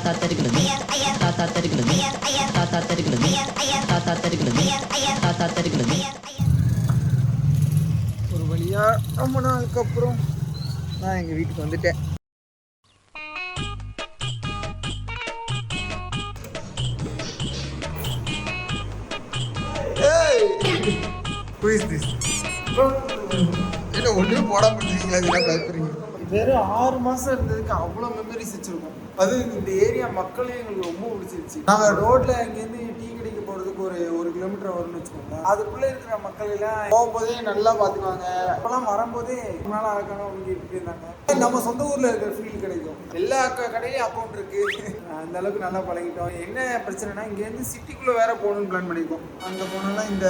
தாத்தா தருகிறது தாத்தா தருகிறது தாத்தா தருகிறது தாத்தா தருகிறது தாத்தா தருகிறது ஒரு வழியா ரொம்ப நாளுக்கு அப்புறம் நான் எங்கள் வீட்டுக்கு வந்துட்டேன். Who is this? என்ன ஒன்றுமே போடாம இருக்கீங்களா இதெல்லாம் பயப்படுறீங்க வெறும் ஆறு மாசம் இருந்ததுக்கு அவ்வளோ மெமரிஸ் வச்சிருக்கோம். அது இந்த ஏரியா மக்களே எங்களுக்கு ரொம்ப பிடிச்சிருச்சு நாங்கள் ரோட்ல இங்கேருந்து டிவி போகிறதுக்கு ஒரு ஒரு கிலோமீட்டர் வரும்னு வச்சுக்கோங்க. அதுக்குள்ளே இருக்கிற மக்கள் எல்லாம் போகும்போதே நல்லா பார்த்துக்குவாங்க. அப்போலாம் வரும்போதே ரொம்ப நாள் ஆகணும் அப்படின்னு இருந்தாங்க? நம்ம சொந்த ஊரில் இருக்கிற ஃபீல் கிடைக்கும். எல்லா க- கடையிலையும் அக்கௌண்ட் இருக்குது அந்த அளவுக்கு நல்லா பழகிட்டோம். என்ன பிரச்சனைனா இங்கேருந்து சிட்டிக்குள்ளே வேற போகணும்னு பிளான் பண்ணியிருக்கோம். அங்கே போனாலும் இந்த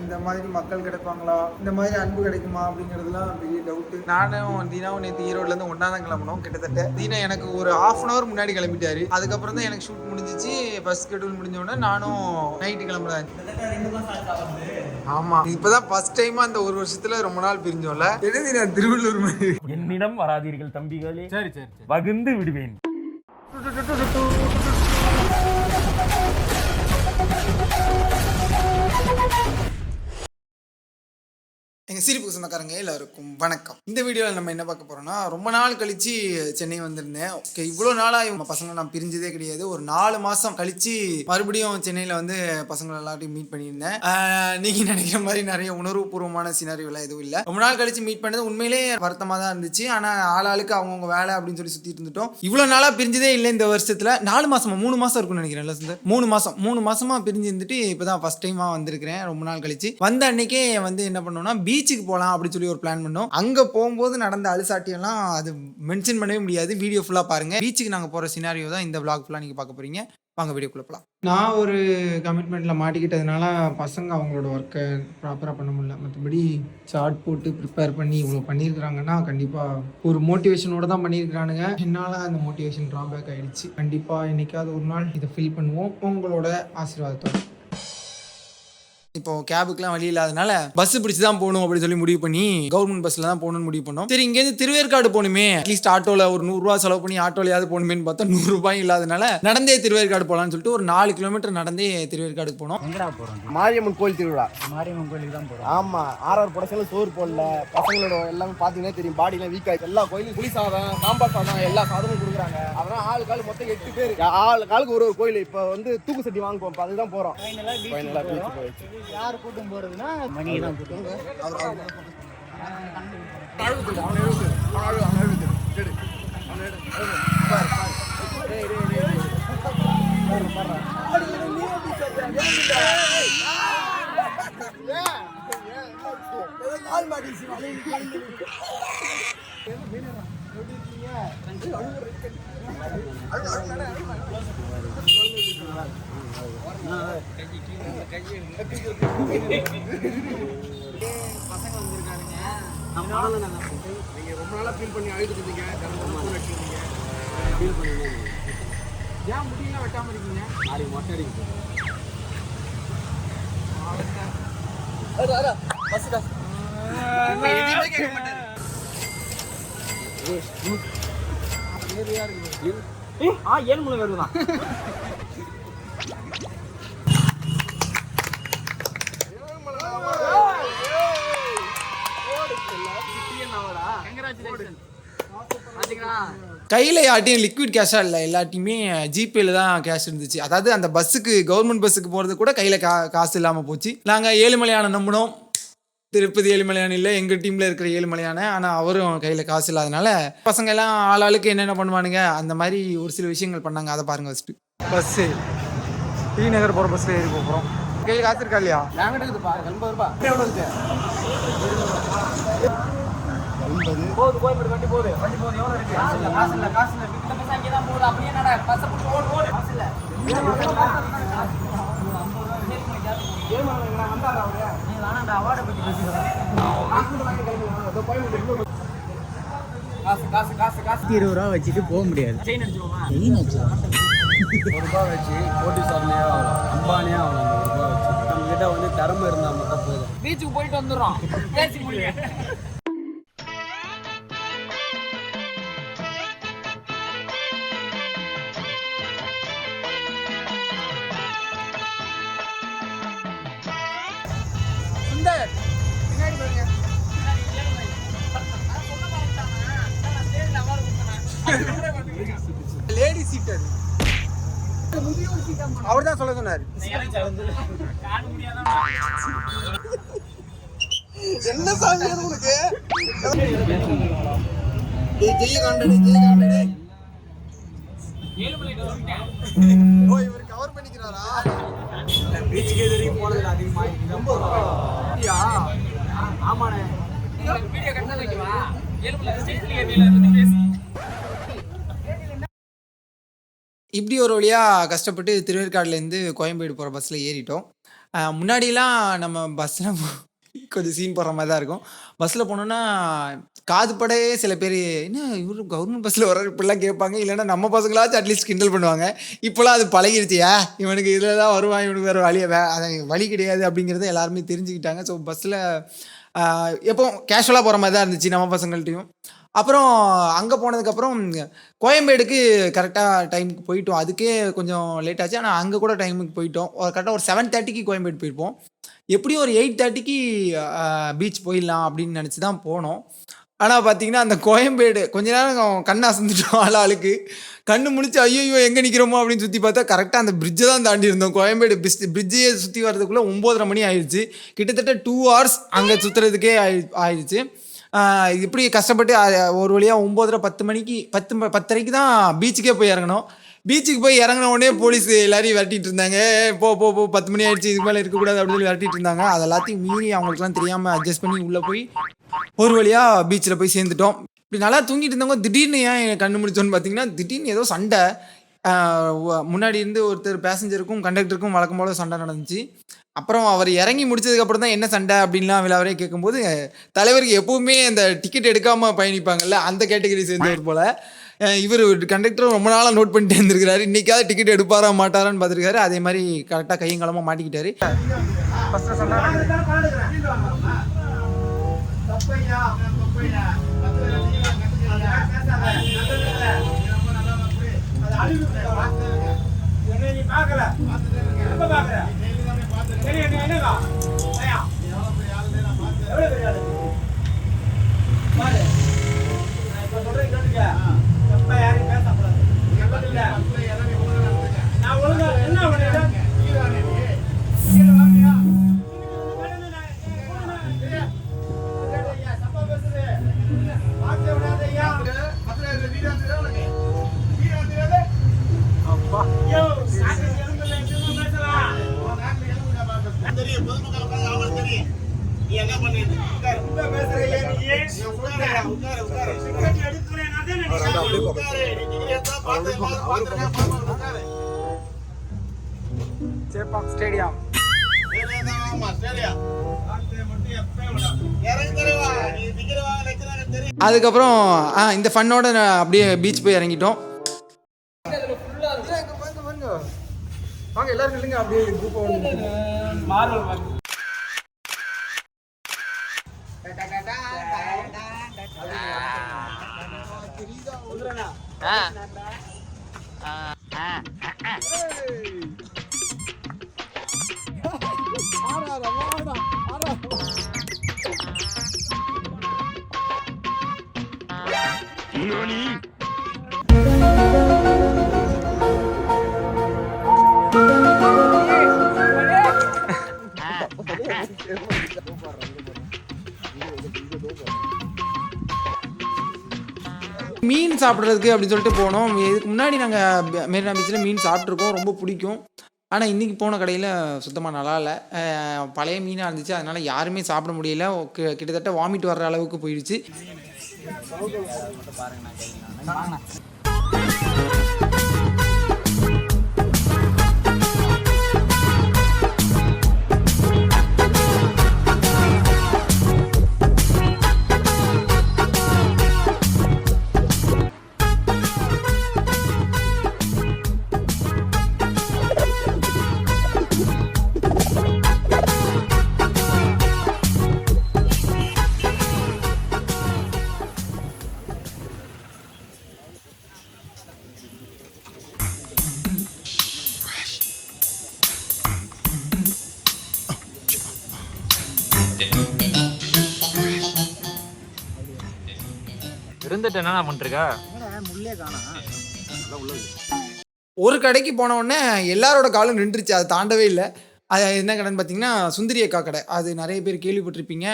இந்த மாதிரி மக்கள் கிடைப்பாங்களா? இந்த மாதிரி அன்பு கிடைக்குமா? அப்படிங்கிறதுலாம் பெரிய டவுட்டு நானும் தீனாவும் நேற்று ஈரோட்லேருந்து ஒன்றா தான் கிட்டத்தட்ட. தீனா எனக்கு ஒரு ஹாஃப் அன் ஹவர் முன்னாடி கிளம்பிட்டாரு. அதுக்கப்புறம் தான் எனக்கு ஷூட் முடிஞ்சிச்சு. ஃபர்ஸ்ட் ஷெட்யூல் முடிஞ்சோடனே நானும் நைட் நைட்டு கிளம்புறேன் ஆமா. இப்பதான் ஃபர்ஸ்ட் டைமா அந்த ஒரு வருஷத்துல ரொம்ப நாள் பிரிஞ்சோம்ல. எழுதி நான் திருவள்ளூர் மாதிரி? என்னிடம் வராதீர்கள் தம்பிகளே. சரி சரி வகுந்து விடுவேன். எங்கள் சிரிப்பு சொந்தக்காரங்க எல்லாருக்கும் வணக்கம். இந்த வீடியோவில் நம்ம என்ன பார்க்க போறோம்னா ரொம்ப நாள் கழிச்சு சென்னை வந்திருந்தேன். ஓகே இவ்வளோ நாளாக இவங்க பசங்களை நான் பிரிஞ்சதே கிடையாது. ஒரு நாலு மாதம் கழிச்சு மறுபடியும் சென்னையில் வந்து பசங்களை எல்லாத்தையும் மீட் பண்ணியிருந்தேன். ஆஹ் நீங்க நினைக்கிற மாதிரி நிறைய உணர்வுபூர்வமான சினாரியோலாம் எதுவும் இல்லை. ரொம்ப நாள் கழிச்சு மீட் பண்ணது உண்மையிலே வருத்தமாக தான் இருந்துச்சு. ஆனால் ஆளாளுக்கு அவங்கவுங்க வேலை அப்படின்னு சொல்லி சுற்றிட்டு இருந்துட்டோம். இவ்வளோ நாளாக பிரிஞ்சதே இல்லை இந்த வருஷத்தில். நாலு மாசமா மூணு மாதம் இருக்கும்னு நினைக்கிறேன் மூணு மாதம் மூணு மாசமா பிரிஞ்சு இருந்துட்டு இப்போ தான் ஃபஸ்ட் டைமாக வந்திருக்கிறேன் ரொம்ப நாள் கழிச்சு. வந்த அன்னைக்கே வந்து என்ன பண்ணோம்னா பீச்சுக்கு போகலாம் அப்படின்னு சொல்லி ஒரு பிளான் பண்ணோம். அங்கே போகும்போது நடந்த அழுசாட்டியெல்லாம் அது மென்ஷன் பண்ணவே முடியாது. வீடியோ ஃபுல்லாக பாருங்க. பீச்சுக்கு நாங்கள் போகிற சினாரியோ தான் இந்த விளாக் ஃபுல்லாக நீங்கள் பார்க்க போகிறீங்க வாங்க வீடியோக்குள்ள போகலாம் நான் ஒரு கமிட்மெண்ட்டில் மாட்டிக்கிட்டதுனால பசங்க அவங்களோட ஒர்க்கை ப்ராப்பராக பண்ண முடியல. மற்றபடி சார்ட் போட்டு ப்ரிப்பேர் பண்ணி இவ்வளோ பண்ணியிருக்கிறாங்கன்னா கண்டிப்பாக ஒரு மோட்டிவேஷனோட தான் பண்ணியிருக்கிறானுங்க என்னால் அந்த மோட்டிவேஷன் ட்ராபேக் ஆகிடுச்சு கண்டிப்பாக என்னைக்காவது ஒரு நாள் இதை ஃபில் பண்ணுவோம். உங்களோட ஆசீர்வாதத்தோட. இப்போ கேபுக்குலாம் வழி இல்லாதனால பஸ் பிடிச்சி தான் போகணும் அப்படின்னு சொல்லி முடிவு பண்ணி கவர்மெண்ட் பஸ்ல தான் போகணும்னு முடிவு பண்ணோம். சரி இங்கேருந்து திருவேற்காடு போகணுமே. அட்லீஸ்ட் ஆட்டோல ஒரு நூறுரூவா செலவு பண்ணி ஆட்டோலையாவது போகணுமேன்னு பார்த்தா நூறு ரூபாய் இல்லாதனால நடந்தே திருவேற்காடு போகலான்னு சொல்லிட்டு ஒரு நாலு கிலோமீட்டர் நடந்தே திருவேற்காடுக்கு போனோம். எங்கடா போறோம்? மாரியம்மன் கோயில் திருவிழா. மாரியம்மன் கோயிலுக்கு தான் போறோம். ஆமா ஆறாறு புடச்சல சோறு போடல பசங்களோட எல்லாம் பாத்தீங்கன்னா தெரியும் பாடி எல்லாம் வீக் ஆயிடுச்சு. எல்லா கோயிலும் புளி சாதம் சாம்பார் சாதம் எல்லா சாதமும் கொடுக்குறாங்க. அதெல்லாம் ஆளு காலு மொத்தம் எட்டு பேர். ஆளு காலுக்கு ஒரு ஒரு கோயில். இப்ப வந்து தூக்கு சட்டி வாங்க போறோம். அதுதான் போறோம். யார் கூட்டம் போறதுன்னா மணி தான் கூட்டம். நீங்க ரொம்ப நாளாக ஃபீல் பண்ணி அழுது இருந்தீங்க தினமும் phone பண்ணீங்க. ஏன் முடியல வெட்டாமல் இருக்கீங்க நாளைக்கு மொட்டை அடிக்க போறோம். ஆ ஏழு மணி வருதான் கையில் யார்ட்டையும் லிக்விட் கேஷாக இல்லை எல்லாத்தையுமே ஜிபேல தான் கேஷ் இருந்துச்சு. அதாவது அந்த பஸ்ஸுக்கு கவர்மெண்ட் பஸ்ஸுக்கு போகிறது கூட கையில் கா காசு இல்லாமல் போச்சு. நாங்கள் ஏழுமலையான நம்பினோம். திருப்பதி ஏழுமலையான் இல்லை எங்கள் டீமில் இருக்கிற ஏழுமலையான. ஆனால் அவரும் கையில் காசு இல்லாதனால பசங்க எல்லாம் ஆளாளுக்கு என்னென்ன பண்ணுவானுங்க அந்த மாதிரி ஒரு சில விஷயங்கள் பண்ணாங்க. அதை பாருங்க ஃபஸ்ட்டு பஸ்ஸு டி நகர் போகிற பஸ்ஸில் ஏறி போகிறோம் கையில் காசு இருக்கா இல்லையா? இருக்கு? போகுது கோயம்பேடு வண்டி போகுது வண்டி போகுது எவ்வளோ இருக்கு? காசு இல்லை காசு இல்லை காசு இல்லை மித்த பசங்க அங்கே தான் போகுது. அப்படியே நட பஸ்ஸை போட்டு ஓடு ஓடு. காசு இல்லை காசு, காசு, காசு, காசு. இருபது ரூபா வச்சுட்டு போக முடியாது. ஒரு ரூபாய் வச்சு கோட்டீஸ்வரனே ஆகலாம் ஒரு வச்சு. நம்ம கிட்ட வந்து திறமை இருந்தால் மட்டும் போதும். பீச்சுக்கு போயிட்டு வந்துடுறோம். பேசி முடியும் அவர் தான் சொல்ல சொன்னார். என்ன சாமி உனக்கு? ஜெய ஓ இவர் கவர் பண்ணிக்கிறாரா? பீச்சுக்கே தெரியும் போனது அதிகமாக ரொம்ப ஆமாண்ணே. இப்படி ஒரு வழியாக கஷ்டப்பட்டு திருவேற்காடுலேருந்து கோயம்பேடு போகிற பஸ்ஸில் ஏறிட்டோம். முன்னாடிலாம் நம்ம பஸ்ஸில் கொஞ்சம் சீன் போடுற மாதிரி தான் இருக்கும் பஸ்ஸில் போனோன்னா காதுபடையே சில பேர் என்ன இவர் கவர்மெண்ட் பஸ்ஸில் வர இப்படிலாம் கேட்பாங்க. இல்லைன்னா நம்ம பசங்களாச்சும் அட்லீஸ்ட் கிண்டல் பண்ணுவாங்க. இப்போலாம் அது பழகிருச்சியா? இவனுக்கு இதில் தான் வருவான் இவனுக்கு வேறு வழியை வே அதை வழி கிடையாது அப்படிங்கிறத எல்லாருமே தெரிஞ்சுக்கிட்டாங்க. ஸோ பஸ்ஸில் எப்போ கேஷுவலாக போகிற மாதிரி தான் இருந்துச்சு நம்ம பசங்கள்ட்டையும். அப்புறம் அங்கே போனதுக்கப்புறம் கோயம்பேடுக்கு கரெக்டாக டைமுக்கு போயிட்டோம். அதுக்கே கொஞ்சம் லேட் ஆச்சு. ஆனால் அங்கே கூட டைமுக்கு போயிட்டோம். ஒரு கரெக்டாக ஒரு செவன் தேர்ட்டிக்கு கோயம்பேடு போயிருப்போம். எப்படியும் ஒரு எயிட் தேர்ட்டிக்கு பீச் போயிடலாம் அப்படின்னு நினச்சி தான் போனோம். ஆனால் பார்த்தீங்கன்னா அந்த கோயம்பேடு கொஞ்ச நேரம் கண் அசந்துட்டோம் ஆள் ஆளுக்கு. கண்ணு முடிச்சு ஐயோ எங்கே நிற்கிறோமோ அப்படின்னு சுற்றி பார்த்தா கரெக்டாக அந்த பிரிட்ஜை தான் தாண்டி இருந்தோம். கோயம்பேடு பிரிட்ஜ் பிரிட்ஜையே சுற்றி வரதுக்குள்ளே ஒம்போதரை மணி ஆயிடுச்சு கிட்டத்தட்ட டூ ஹவர்ஸ் அங்கே சுற்றுறதுக்கே ஆயி ஆயிடுச்சு இப்படி கஷ்டப்பட்டு ஒரு வழியாக ஒம்போதரை பத்து மணிக்கு பத்து பத்தரைக்கு தான் பீச்சுக்கே போய் இறங்கணும். பீச்சுக்கு போய் இறங்கின உடனே போலீஸ் எல்லாரையும் விரட்டிட்டு இருந்தாங்க. போ போ போ பத்து மணி ஆயிடுச்சு இதுக்கு மேலே இருக்கக்கூடாது அப்படின்னு சொல்லி விரட்டிட்டு இருந்தாங்க. அது எல்லாத்தையும் மீறி அவங்களுக்குலாம் தெரியாமல் அட்ஜஸ்ட் பண்ணி உள்ளே போய் ஒரு வழியாக பீச்சில் போய் சேர்ந்துட்டோம். இப்படி நல்லா தூங்கிட்டு இருந்தவங்க திடீர்னு ஏன் எனக்கு முடிச்சோன்னு பார்த்தீங்கன்னா திடீர்னு ஏதோ சண்டை. முன்னாடி இருந்து ஒருத்தர் பேசஞ்சருக்கும் கண்டக்டருக்கும் வழக்கம் போல சண்டை நடந்துச்சு. அப்புறம் அவர் இறங்கி முடிச்சதுக்கப்புறம் தான் என்ன சண்டை அப்படின்லாம் விழாவரே கேட்கும்போது தலைவருக்கு எப்பவுமே அந்த டிக்கெட் எடுக்காமல் பயணிப்பாங்கல்ல அந்த கேட்டகரி சேர்ந்தவர் போல். இவர் கண்டக்டரும் ரொம்ப நாளாக நோட் பண்ணிட்டு இருந்திருக்கிறாரு. இன்றைக்காவது டிக்கெட் எடுப்பாரா மாட்டாரான்னு பார்த்துருக்காரு. அதே மாதிரி கரெக்டாக கையங்காலமாக மாட்டிக்கிட்டாரு. ஸ்டேடியம் அதுக்கப்புறம் ஆ இந்த ஃபன்னோட அப்படியே பீச் போய் இறங்கிட்டோம் வாங்க எல்லாரும் இல்லைங்க அப்படியே மார்வல் மீன் சாப்பிட்றதுக்கு அப்படின்னு சொல்லிட்டு போனோம். இதுக்கு முன்னாடி நாங்கள் மெரினா பீச்சில் மீன் சாப்பிட்ருக்கோம் ரொம்ப பிடிக்கும். ஆனால் இன்றைக்கி போன கடையில் சுத்தமாக நல்லா இல்லை. பழைய மீனாக இருந்துச்சு. அதனால் யாருமே சாப்பிட முடியல. கிட்டத்தட்ட வாமிட் வர்ற அளவுக்கு போயிடுச்சு. இருந்துட்டு என்ன காணா ஒரு கடைக்கு போன உடனே எல்லாரோட காலும் நின்றுச்சு அதை தாண்டவே இல்லை. அது என்ன கடைன்னு பார்த்தீங்கன்னா சுந்தரி அக்கா கடை. அது நிறைய பேர் கேள்விப்பட்டிருப்பீங்க.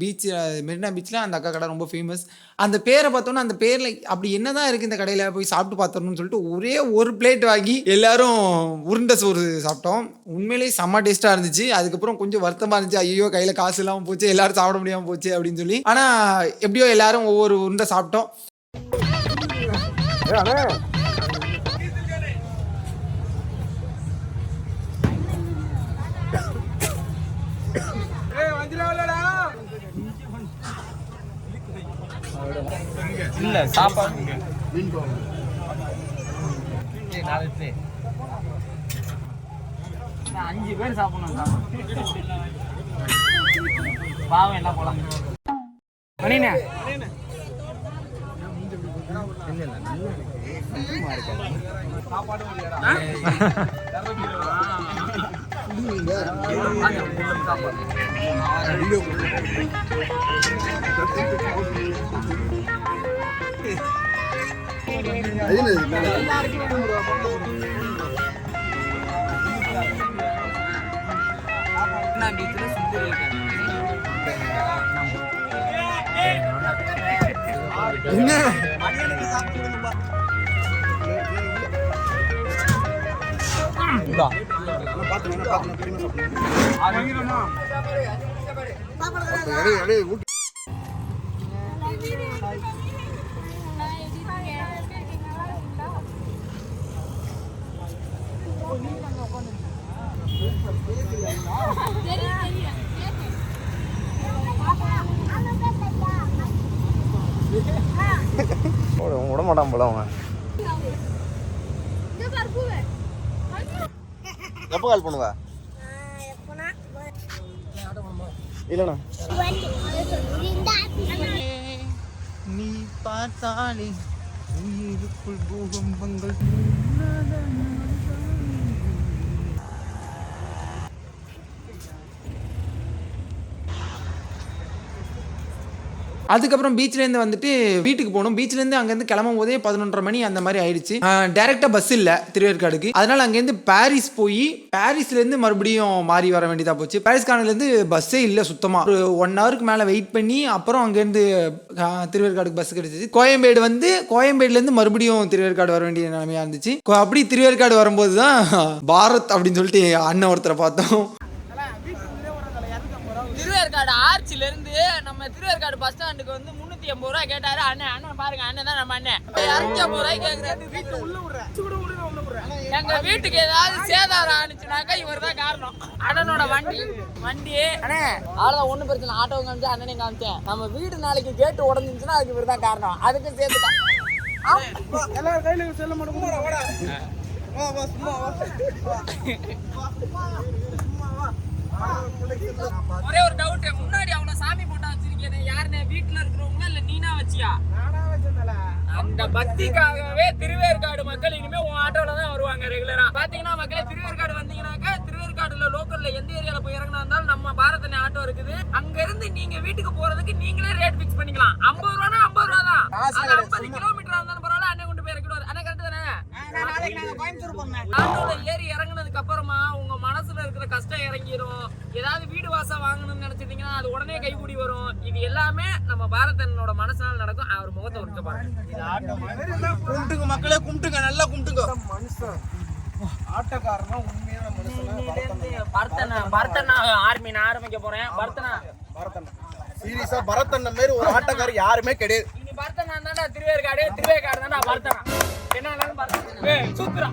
பீச் மெரினா பீச்சில் அந்த அக்கா கடை ரொம்ப ஃபேமஸ் அந்த பேரை பார்த்தோன்னா அந்த பேரில் அப்படி என்ன தான் இருக்குது இந்த கடையில் போய் சாப்பிட்டு பார்த்தோம்னு சொல்லிட்டு ஒரே ஒரு பிளேட் வாங்கி எல்லாரும் உருண்டை சோறு சாப்பிட்டோம். உண்மையிலேயே செம்ம டேஸ்ட்டாக இருந்துச்சு. அதுக்கப்புறம் கொஞ்சம் வருத்தமாக இருந்துச்சு. ஐயோ கையில் காசு இல்லாமல் போச்சு. எல்லாரும் சாப்பிட முடியாமல் போச்சு அப்படின்னு சொல்லி. ஆனால் எப்படியோ எல்லாரும் ஒவ்வொரு உருண்டை சாப்பிட்டோம். இல்ல சாப்பாடு நாலு இட்லி. நான் அஞ்சு பேர் சாப்பிடணும் சாப்பாடு. பாவம் என்ன போலாம் மணிண்ணே. பீச்சில் மாட்டான் போல அவன். எப்போ கால் பண்ணுவா? இல்லைண்ணா. நீ பார்த்தாலே உயிருக்குள் பூகம்பங்கள். அதுக்கப்புறம் பீச்லேருந்து வந்துட்டு வீட்டுக்கு போகணும் பீச்லேருந்து அங்கேருந்து கிளம்பும் போதே பதினொன்றரை மணி அந்த மாதிரி ஆயிடுச்சு. டேரெக்டாக பஸ் இல்லை திருவேற்காடுக்கு. அதனால அங்கேருந்து பாரிஸ் போய் பாரிஸ்லேருந்து மறுபடியும் மாறி வர வேண்டியதாக போச்சு. பாரிஸ் கானலேருந்து பஸ்ஸே இல்லை சுத்தமாக ஒரு ஒன் ஹவருக்கு மேலே வெயிட் பண்ணி அப்புறம் அங்கேருந்து திருவேற்காடுக்கு பஸ் கிடைச்சிச்சு கோயம்பேடு வந்து கோயம்பேடுலேருந்து மறுபடியும் திருவேற்காடு வர வேண்டிய நிலைமையாக இருந்துச்சு. அப்படி திருவேற்காடு வரும்போது தான் பாரத் அப்படின்னு சொல்லிட்டு அண்ணன் ஒருத்தரை பார்த்தோம். திருவேற்காடு ஆர்ச்சில இருந்து நம்ம திருவேற்காடு பஸ் ஸ்டாண்டுக்கு வந்து முன்னூத்தி எண்பது ரூபாய் கேட்டாரு. அண்ணன் அண்ணன் பாருங்க அண்ணன் தான் நம்ம அண்ணன் இரநூத்தி ஐம்பது ரூபாய் கேக்குறாரு. எங்க வீட்டுக்கு ஏதாவது சேதாரம் ஆனிச்சுனாக்கா இவர் தான் காரணம். அண்ணனோட வண்டி வண்டி. அண்ணே அவ்வளவுதான் ஒண்ணும் பிரச்சனை ஆட்டோ காமிச்சு அண்ணனே காமிச்சேன். நம்ம வீடு நாளைக்கு கேட்டு உடஞ்சிருச்சுன்னா அதுக்கு இவர் தான் காரணம். அதுக்கு சேர்த்துதான் எல்லாரும் கையில செல்ல மாட்டோம் ஒரே ஒரு டவுட் முன்னாடி அவ்வளவு சாமி போட்டா வச்சிருக்கேன் யாருன்னு வீட்டுல இருக்கிறவங்களா இல்ல நீனா வச்சியா? அந்த பக்திக்காகவே திருவேற்காடு மக்கள் இனிமே உன் ஆட்டோல தான் வருவாங்க ரெகுலரா பாத்தீங்கன்னா மக்களே திருவேற்காடு வந்தீங்கன்னாக்கா திருவேற்காடுல லோக்கல்ல எந்த ஏரியால போய் இறங்கினா இருந்தாலும் நம்ம பாரதனை ஆட்டோ இருக்குது. அங்க இருந்து நீங்க வீட்டுக்கு போறதுக்கு நீங்களே ரேட் ஃபிக்ஸ் பண்ணிக்கலாம். ஐம்பது ரூபானா ஐம்பது ரூபா தான். ஐம்பது கிலோமீட்டர் இருந்தாலும் பரவாயில்ல அண்ணன் கொண்டு போய் இறக்கிடுவாரு அண்ணன் கரெக்ட் தானே ஆட்டோல ஏறி இறங்குனதுக்கு அப்புறமா உங்க மனசுல இருக்கிற கஷ்டம் இறங்கிரும். ஏதாவது வீடு வாசம் வாங்கணும்னு நினைச்சிட்டீங்கன்னா அது உடனே கைகூடி வரும். இது எல்லாமே நம்ம பாரதனோட மனசால நடக்கும். அவர் முகத்தை உருக்க பாருங்க. கும்பிட்டுங்க மக்களே கும்பிட்டுங்க. நல்லா கும்பிட்டுங்க. மனுஷன். ஆட்டக்காரனா உண்மையான மனுஷன் பர்த்தனா பர்த்தனா ஆர்மி நான் ஆரம்பிக்க போறேன். பர்த்தனா பரதன். சீரியஸா பரதன் மாரி ஒரு ஆட்டக்காரர் யாருமே கிடையாது. இனி பர்த்தனா தான்டா திருவேற்காடு. திருவேற்காடு தான்டா பர்த்தனா என்ன வேணாலும் பர்த்தனா ஏய் சூத்துறா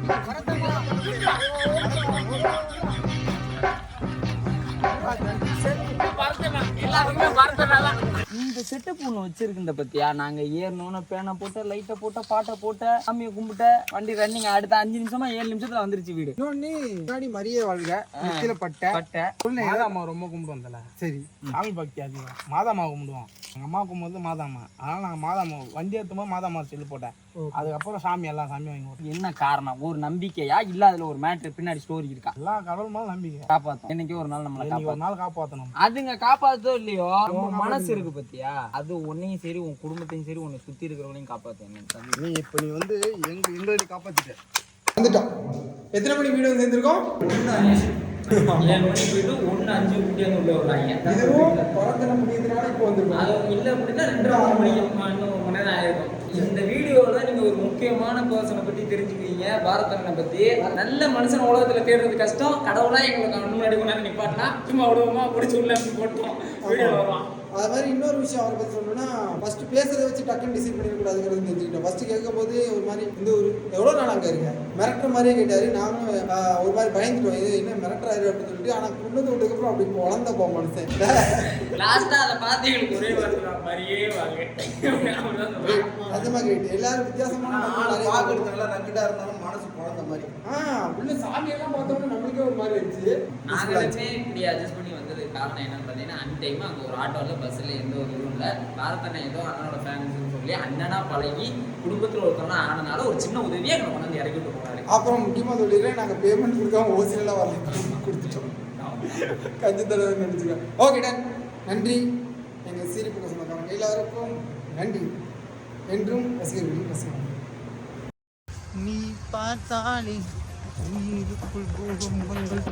பர்த்தனா எல்லாருமே பர்த்தனா தான் இந்த செட்டப் ஒன்று வச்சிருக்கின்ற பத்தியா? நாங்க ஏறணும்னு பேனை போட்டு லைட்டை போட்ட பாட்டை போட்ட சாமியை கும்பிட்ட வண்டி ரன்னிங் அடுத்த அஞ்சு நிமிஷமா ஏழு நிமிஷத்துல வந்துருச்சு வீடு. முன்னாடி மரிய வாழ்க. நெத்தியில பட்டை. பட்டை. மாதாமா ரொம்ப கும்பிடுவோம் சரி சாமி பக்தி அதிகம். மாதாமா கும்பிடுவோம். எங்க அம்மா கும்பிடுறது மாதாமா அதனால நாங்க மாதாமா வண்டி ஏற்றும் போது மாதாமா சொல்லி போட்டேன். அதுக்கப்புறம் சாமி எல்லா சாமியும் வாங்கி. என்ன காரணம்? ஒரு நம்பிக்கையா? இல்ல அதுல ஒரு மேட்ரு பின்னாடி ஸ்டோரி இருக்கா? எல்லா கடவுள் மேல நம்பிக்கை. காப்பாத்தும் என்னைக்கோ ஒரு நாள் நம்மளை இன்னைக்கு ஒரு நாள் காப்பாற்றணும் அதுங்க காப்பாத்தோ இல்லையோ? உன் மனசு இருக்கு பத்தியா? அது உன்னையும் சரி உன் குடும்பத்தையும் சரி உன்னை சுத்தி இருக்கிறவங்களையும் தெரிஞ்சு. நீ இப்போ நீ வந்து எங்க எங்களை காப்பாத்திட்ட? வந்துட்டோம். எத்தனை மணி வீடு வந்து ஏழு போயிட்டு அஞ்சு உள்ள வருவாங்க இதுவும் பிறந்த முடியதுனால இப்போ வந்துருக்கோம். அது இல்ல அப்படின்னா ரெண்டரை மூணு மணி இன்னும் ஒரு மணி நேரம் ஆயிருக்கும் இந்த வீடியோல நீங்க ஒரு முக்கியமான பர்சனை பத்தி தெரிஞ்சுக்குவீங்க பாரதனை பத்தி. நல்ல மனுஷன் உலகத்துல தேடுறது கஷ்டம். கடவுளா எங்களுக்கு முன்னாடி கொண்டாந்து நிப்பாட்டினா சும்மா விடுவோமா? பிடிச்சி உள்ள போட்டோம் வீடியோ வருவான் அது மாதிரி இன்னொரு விஷயம் அவரை பத்தி சொல்லணும்னா ஃபர்ஸ்ட் பேசுறத வச்சு டக்குன்னு டிசைட் பண்ணிடக்கூடாதுங்கிறது தெரிஞ்சுக்கிட்டோம். ஃபர்ஸ்ட் கேட்கும்போது ஒரு மாதிரி இந்த ஒரு எவ்வளோ நாள் அங்கே இருக்கேன் மிரட்டுற மாதிரியே கேட்டாரு. நானும் ஒரு மாதிரி பயந்துட்டோம். இது என்ன மிரட்டுறாரு? அப்படின்னு சொல்லிட்டு ஆனால் குன்னது விட்டதுக்கப்புறம் அப்படி வளர்ந்த போ மனுஷன் லாஸ்டா அதை பார்த்து எங்களுக்கு ஒரே வார்த்தை மாதிரியே. அதிகமாக கேட்டு எல்லாரும் வித்தியாசமான பார்க்கறது நல்லா நக்கிட்டா இருந்தாலும் மனசு குழந்த மாதிரி. ஆ உள்ள சாமியெல்லாம் பார்த்தோம்னா நம்மளுக்கே ஒரு மாதிரி இருந்துச்சு நாங்களுமே இப்படி அட்ஜஸ்ட் பண்ணி வந்ததுக்கு காரணம் என்னன்னு டைம் அங்கே ஒரு ஆட்டோவில் பஸ்ஸில் எந்த ஒரு இதுவும் இல்லை. பாரத்தண்ணை ஏதோ அண்ணனோட ஃபேமிலின்னு சொல்லி அண்ணனா பழகி குடும்பத்தில் ஒருத்தவங்க ஆனனால ஒரு சின்ன உதவியை எங்களை கொண்டு வந்து இறக்கிட்டு போனாரு. அப்புறம் முக்கியமாக சொல்லிடுறேன் நாங்கள் பேமெண்ட் கொடுக்காம ஓசிலெல்லாம் வரல கொடுத்துட்டோம். கஞ்சி தடவை நினச்சிக்கோம் ஓகே டன் நன்றி. எங்கள் சிரிப்பு சொந்தக்காரங்க எல்லாருக்கும் நன்றி. என்றும் ரசிகர்கள் ரசிகர்கள். நீ பார்த்தாலே உயிருக்குள் பூகம்பங்கள்